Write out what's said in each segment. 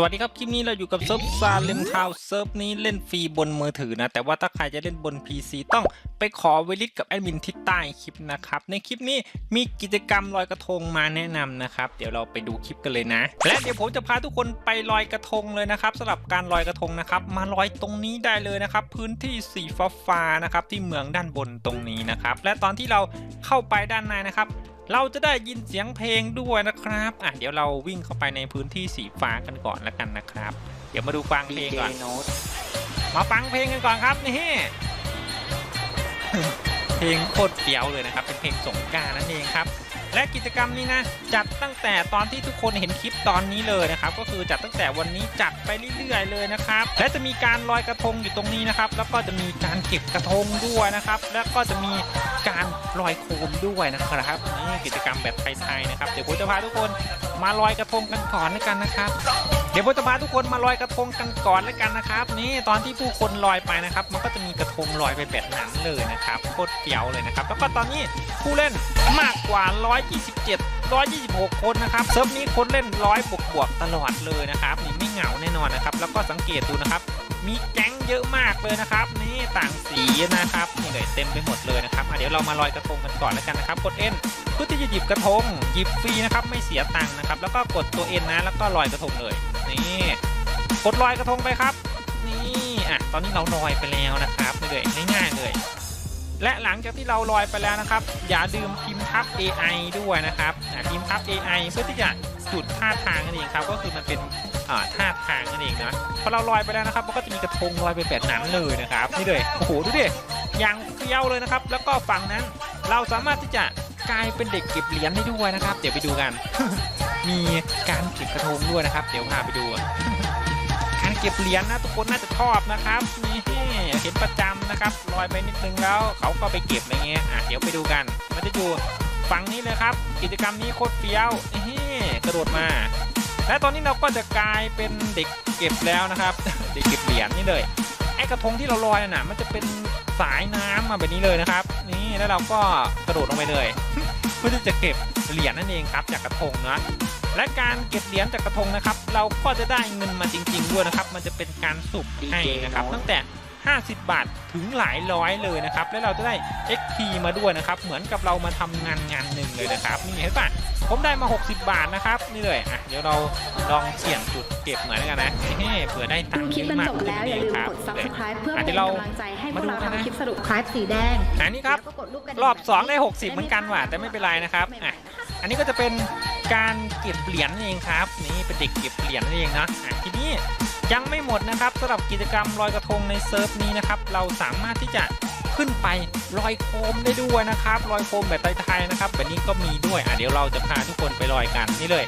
สวัสดีครับ คลิปนี้เราอยู่กับเซิร์ฟซาเลมทาวเซิร์ฟนี้เล่นฟรีบนมือถือนะ แต่ว่าถ้าใครจะเล่นบน PC ต้องไปขอเวลิตกับแอดมินที่ใต้คลิปนะครับ ในคลิปนี้มีกิจกรรมลอยกระทงมาแนะนำนะครับ เดี๋ยวเราไปดูคลิปกันเลยนะ และเดี๋ยวผมจะพาทุกคนไปลอยกระทงเลยนะครับสำหรับการลอยกระทงนะครับ มาลอยตรงนี้ได้เลยนะครับ พื้นที่สีฟ้าๆนะครับที่เมืองด้านบนตรงนี้นะครับและตอนที่เราเข้าไปด้านในนะครับ เราจะได้ยินเสียงเพลงด้วยนะครับอะเดี๋ยวเราวิ่งเข้าไปในพื้นที่สีฟ้ากันก่อนแล้วกันนะครับ เดี๋ยวมาดูฟังเพลงก่อน มาฟังเพลงกันก่อนครับนี่เพลงโคตรเปียวเลยนะครับ เป็นเพลงสงกรารนั่นเองครับ และกิจกรรมนี้นะจัดตั้งแต่ตอนที่ทุกคนเห็นคลิปตอนนี้เลยนะครับก็คือจัดตั้งแต่วันนี้จัดไปเรื่อยๆเลยนะครับและจะมีการลอยกระทงอยู่ตรงนี้นะครับแล้วก็จะมีการเก็บกระทงด้วยนะครับแล้วก็จะมีการลอยโคมด้วยนะครับนี่กิจกรรมแบบไทยๆนะครับเดี๋ยวผมจะพาทุกคนมาลอยกระทงกันก่อนแล้วกันนะครับ ดี๋ยวผมจะพาทุกคนมาลอยกระทงกันก่อนแล้วกันนะครับ นี่ตอนที่ผู้คนลอยไปนะครับ มันก็จะมีกระทงลอยไปแบบนั้นเลยนะครับโคตรเปียวเลยนะครับ แล้วก็ตอนนี้ผู้เล่นมากกว่า 127 126 คนนะครับเซิร์ฟนี้คนเล่นร้อยบวกบวกๆตลอดเลยนะครับนี่ไม่เหงาแน่นอนนะครับ แล้วก็สังเกตดูนะครับ มีแก๊งเยอะมากเลยนะครับ นี่ต่างสีนะครับนี่เลยเต็มไปหมดเลยนะครับเดี๋ยวเรามาลอยกระทงกันก่อนแล้วกันนะครับกด N เพื่อที่จะหยิบกระทงหยิบฟรีนะครับไม่เสียตังค์นะครับแล้วก็กดตัว N นะแล้วก็ลอยกระทงเลย นี่กดลอยกระทงไปครับ นี่อะตอนนี้เราลอยไปแล้วนะครับเลยง่ายๆเลยและหลังจากที่เราลอยไปแล้วนะครับ อย่าลืมพิมพ์ทับ AI ด้วยนะครับอะพิมพ์ทับ AI เพื่อที่จะจุดท่าทางนั่นเองครับ ก็คือมันเป็นอ่าท่าทางนั่นเองนะพอเราลอยไปแล้วนะครับมันก็จะมีกระทงลอยไปแบบนั้นเลยนะครับนี่เลยโอ้โหดูดิอย่างเฟี้ยวเลยนะครับ แล้วก็ฝั่งนั้นเราสามารถที่จะกลายเป็นเด็กเก็บเหรียญได้ด้วยนะครับ เดี๋ยวไปดูกัน มีการเก็บกระทงด้วยนะครับ เดี๋ยวพาไปดู การเก็บเหรียญนะทุกคนน่าจะชอบนะครับนี่เห็นประจำนะครับลอยไปนิดนึงแล้วเขาก็ไปเก็บอะไรเงี้ยอะเดี๋ยวไปดูกัน มันจะอยู่ฝั่งนี้เลยครับ กิจกรรมนี้โคตรเฟี้ยวนี่กระโดดมา และตอนนี้เราก็จะกลายเป็นเด็กเก็บแล้วนะครับ เด็กเก็บเหรียญนี่เลยไอ้กระทงที่เราลอยน่ะมันจะเป็นสายน้ำมาแบบนี้เลยนะครับ นี่แล้วเราก็กระโดดลงไปเลย เพื่อที่จะเก็บเหรียญนั่นเองครับจากกระทงนะและการเก็บเหรียญจากกระทงนะครับ เราก็จะได้เงินมาจริงๆด้วยนะครับ มันจะเป็นการสุบให้นะครับ ตั้งแต่ 50 บาทถึงหลายร้อยเลยนะครับ และเราจะได้ XP มาด้วยนะครับ เหมือนกับเรามาทำงานงานหนึ่งเลยนะครับนี่เห็นปะผมได้มา 60 บาทนะครับนี่เลยอะเดี๋ยวเราลองเสี่ยงจุดเก็บเหมือนกันนะเฮ้เผื่อได้ตัดูงค์คลิเยปอะมันมากจบแล้วอย่าลืมครับกด subscribe เพื่ออะเป็นเดี๋ยวเรากำลังใจให้พวกเรามาดูกันนะทำคลิปสรุปคลิปสีแดงอันนี้ครับแล้วก็กดรูปกระดิ่งรอบแบบ2 ได้นี้60 เหมือนกันว่ะแต่ไม่เป็นไรนะครับอะ อันนี้ก็จะเป็นการเก็บเหรียญนั่เองครับ นี่เป็นเด็กเก็บเหรียญนั่เองนะทีนี้ยังไม่หมดนะครับสำหรับกิจกรรมลอยกระทงในเซิร์ฟนี้นะครับเราสามารถที่จะขึ้นไปลอยโคมได้ด้วยนะครับลอยโคมแบบไทยๆนะครับแบบนี้ก็มีด้วยอะเดี๋ยวเราจะพาทุกคนไปลอยกันนี่เลย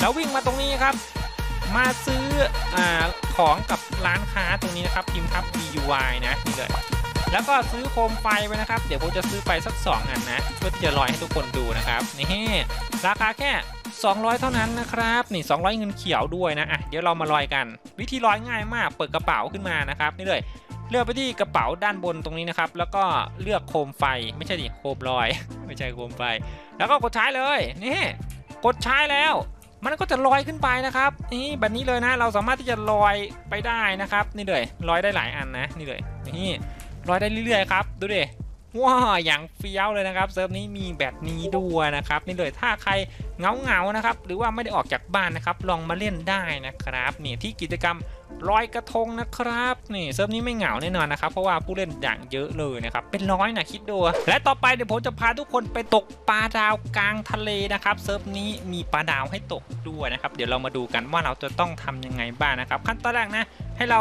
แล้ววิ่งมาตรงนี้ครับ มาซื้ออของกับร้านค้าตรงนี้นะครับพิมพ์ทับ BUY นะนี่เลย แล้วก็ซื้อโคมไฟไว้นะครับ เดี๋ยวผมจะซื้อไปสัก 2 อันนะ เพื่อที่จะลอยให้ทุกคนดูนะครับ นี่ราคาแค่ 200 เท่านั้นนะครับ นี่ 200 เงินเขียวด้วยนะอะเดี๋ยวเรามาลอยกัน วิธีลอยง่ายมาก เปิดกระเป๋าขึ้นมานะครับนี่เลยเลือกไปที่กระเป๋าด้านบนตรงนี้นะครับ แล้วก็เลือกโคมไฟไม่ใช่ดิโคมลอย ไม่ใช่โคมไฟ แล้วก็กดใช้เลยนี่กดใช้แล้ว มันก็จะลอยขึ้นไปนะครับนี่แบบนี้เลยนะ เราสามารถที่จะลอยไปได้นะครับ นี่เลยลอยได้หลายอันนะ นี่เลยนี่ ลอยได้เรื่อยๆครับ ดูดิว้าอย่างเฟี้ยวเลยนะครับเซิร์ฟนี้มีแบบนี้ด้วยนะครับนี่เลยถ้าใครเงาเงาๆนะครับ หรือว่าไม่ได้ออกจากบ้านนะครับ ลองมาเล่นได้นะครับนี่ที่กิจกรรมลอยกระทงนะครับนี่เซิร์ฟนี้ไม่เหงาแน่นอนนะครับ เพราะว่าผู้เล่นอย่างเยอะเลยนะครับเป็นร้อยนะคิดดูและต่อไปเดี๋ยวผมจะพาทุกคนไปตกปลาดาวกลางทะเลนะครับเซิร์ฟนี้มีปลาดาวให้ตกด้วยนะครับ เดี๋ยวเรามาดูกันว่าเราจะต้องทำยังไงบ้างนะครับ ขั้นตอนแรกนะ ให้เรา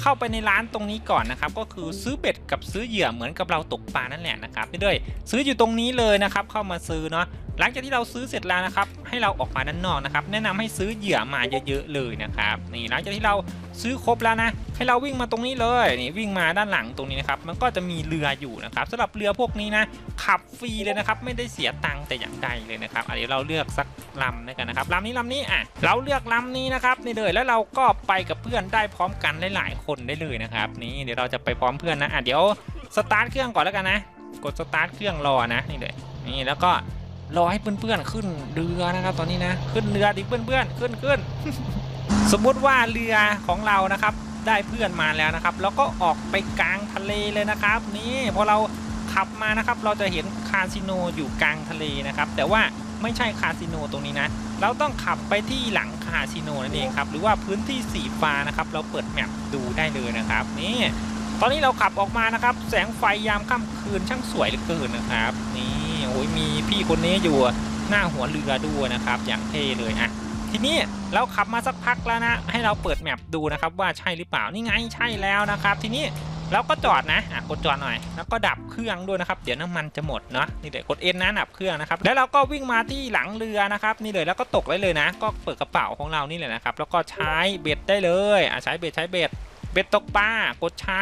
เข้าไปในร้านตรงนี้ก่อนนะครับก็คือซื้อเบ็ดกับซื้อเหยื่อเหมือนกับเราตกปลานั่นแหละนะครับนี่ด้วยซื้ออยู่ตรงนี้เลยนะครับเข้ามาซื้อเนาะ หลังจากที่เราซื้อเสร็จแล้วนะครับ ให้เราออกมาด้านนอกนะครับ แนะนำให้ซื้อเหยื่อมาเยอะๆเลยนะครับนี่หลังจากที่เราซื้อครบแล้วนะ ให้เราวิ่งมาตรงนี้เลยนี่วิ่งมาด้านหลังตรงนี้นะครับ มันก็จะมีเรืออยู่นะครับสำหรับเรือพวกนี้นะขับฟรีเลยนะครับ ไม่ได้เสียตังค์แต่อย่างใดเลยนะครับอะเดี๋ยวเราเลือกสักลำด้วยกันนะครับลำนี้ลำนี้อะเราเลือกลำนี้นะครับนี่เลยแล้วเราก็ไปกับเพื่อนได้พร้อมกันหลายๆคนได้เลยนะครับนี่เดี๋ยวเราจะไปพร้อมเพื่อนนะอะเดี๋ยวสตาร์ทเครื่องก่อนแล้วกันนะ กดสตาร์ทเครื่องรอนะนี่เลยนี่แล้วก็ รอให้เพื่อนๆขึ้นเรือนะครับ ตอนนี้นะขึ้นเรือดิเพื่อนๆขึ้นขึ้นสมมุติว่าเรือของเรานะครับ ได้เพื่อนมาแล้วนะครับ แล้วก็ออกไปกลางทะเลเลยนะครับ นี่พอเราขับมานะครับ เราจะเห็นคาสิโนอยู่กลางทะเลนะครับ แต่ว่าไม่ใช่คาสิโนตรงนี้นะ เราต้องขับไปที่หลังคาสิโนนั่นเองครับหรือว่าพื้นที่สีฟ้านะครับ เราเปิดแมปดูได้เลยนะครับนี่ตอนนี้เราขับออกมานะครับ แสงไฟยามค่ำคืนช่างสวยเหลือเกินนะครับ ยมีพี่คนนี้อยู่หน้าหัวเรือด้วยนะครับ อย่างเท่เลยอะทีนี้เราขับมาสักพักแล้วนะ ให้เราเปิดแมปดูนะครับว่าใช่หรือเปล่านี่ไงใช่แล้วนะครับ ทีนี้เราก็จอดนะอะกดจอดหน่อย แล้วก็ดับเครื่องด้วยนะครับ เดี๋ยวน้ำมันจะหมดเนาะนี่เดี๋ยวกดเอ็นนะดับเครื่องนะครับ แล้วเราก็วิ่งมาที่หลังเรือนะครับ นี่เลยแล้วก็ตกได้เลยนะ ก็เปิดกระเป๋าของเรานี่เลยนะครับ แล้วก็ใช้เบ็ดได้เลยอะใช้เบ็ดใช้เบ็ดเบ็ดตกปลากดใช้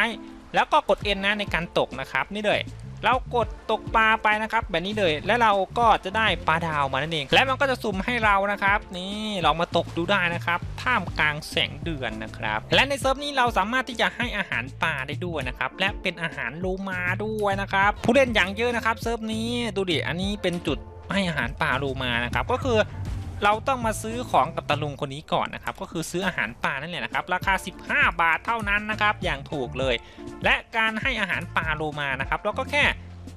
แล้วก็กดเอ็นนะในการตกนะครับ นี่เลย เรากดตกปลาไปนะครับ แบบนี้เลย และเราก็จะได้ปลาดาวมานั่นเอง และมันก็จะสุ่มให้เรานะครับ นี่ลองมาตกดูได้นะครับ ท่ามกลางแสงเดือนนะครับ และในเซิร์ฟนี้เราสามารถที่จะให้อาหารปลาได้ด้วยนะครับ และเป็นอาหารโลมาด้วยนะครับ ผู้เล่นอย่างเยอะนะครับเซิร์ฟนี้ดูดิ อันนี้เป็นจุดให้อาหารปลาโลมานะครับ ก็คือ เราต้องมาซื้อของกับตาลุงคนนี้ก่อนนะครับ ก็คือซื้ออาหารปลานั่นแหละนะครับ ราคา 15 บาทเท่านั้นนะครับ อย่างถูกเลย และการให้อาหารปลาโลมานะครับ เราก็แค่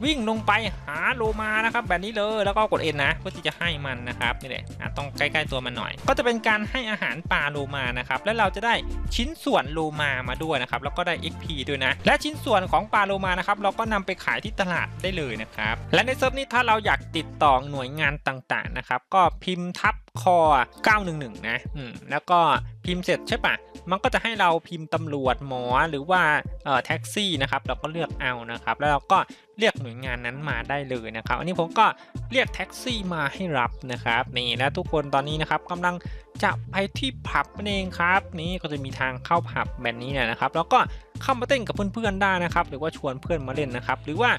วิ่งลงไปหาโลมานะครับแบบนี้เลยแล้วก็กดเอ็นนะเพื่อที่จะให้มันนะครับนี่แหละต้องใกล้ๆตัวมันหน่อย ก็จะเป็นการให้อาหารปลาโลมานะครับและเราจะได้ชิ้นส่วนโลมามาด้วยนะครับแล้วก็ได้ XP ด้วยนะ และชิ้นส่วนของปลาโลมานะครับเราก็นำไปขายที่ตลาดได้เลยนะครับและในเซิร์ฟนี้ถ้าเราอยากติดต่อหน่วยงานต่างๆนะครับก็พิมพ์ทับ คอ 911 นะอืมแล้วก็พิมพ์เสร็จใช่ปะมันก็จะให้เราพิมพ์ตำรวจหมอหรือว่าเอ่อแท็กซี่นะครับ เราก็เลือกเอานะครับ แล้วเราก็เรียกหน่วยงานนั้นมาได้เลยนะครับ อันนี้ผมก็เรียกแท็กซี่มาให้รับนะครับ นี่และทุกคนตอนนี้นะครับกำลังจะไปที่ผับนั่นเองครับ นี่ก็จะมีทางเข้าผับแบบนี้เนี่ยนะครับ แล้วก็เข้ามาเต้นกับเพื่อนๆได้นะครับ หรือว่าชวนเพื่อนมาเล่นนะครับ หรือว่า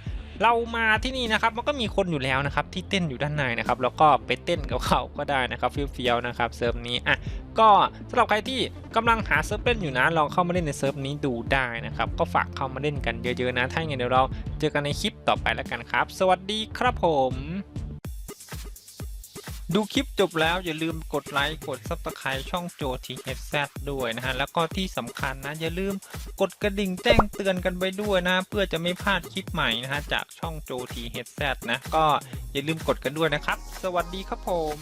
เรามาที่นี่นะครับมันก็มีคนอยู่แล้วนะครับที่เต้นอยู่ด้านในนะครับแล้วก็ไปเต้นกับเขาก็ได้นะครับเฟี้ยวๆนะครับเซิร์ฟนี้อะก็สำหรับใครที่กำลังหาเซิร์ฟเล่นอยู่นะลองเข้ามาเล่นในเซิร์ฟนี้ดูได้นะครับก็ฝากเข้ามาเล่นกันเยอะๆนะถ้าอย่างนั้เดี๋ยวเราเจอกันในคลิปต่อไปแล้วกันครับ สวัสดีครับผม ดูคลิปจบแล้วอย่าลืมกดไลค์กด Subscribe ช่องโจทีเอซด้วยนะฮะ แล้วก็ที่สำคัญนะ อย่าลืมกดกระดิ่งแจ้งเตือนกันไปด้วยนะ เพื่อจะไม่พลาดคลิปใหม่นะฮะ จากช่องโจทีเอซนะ ก็อย่าลืมกดกันด้วยนะครับ สวัสดีครับผม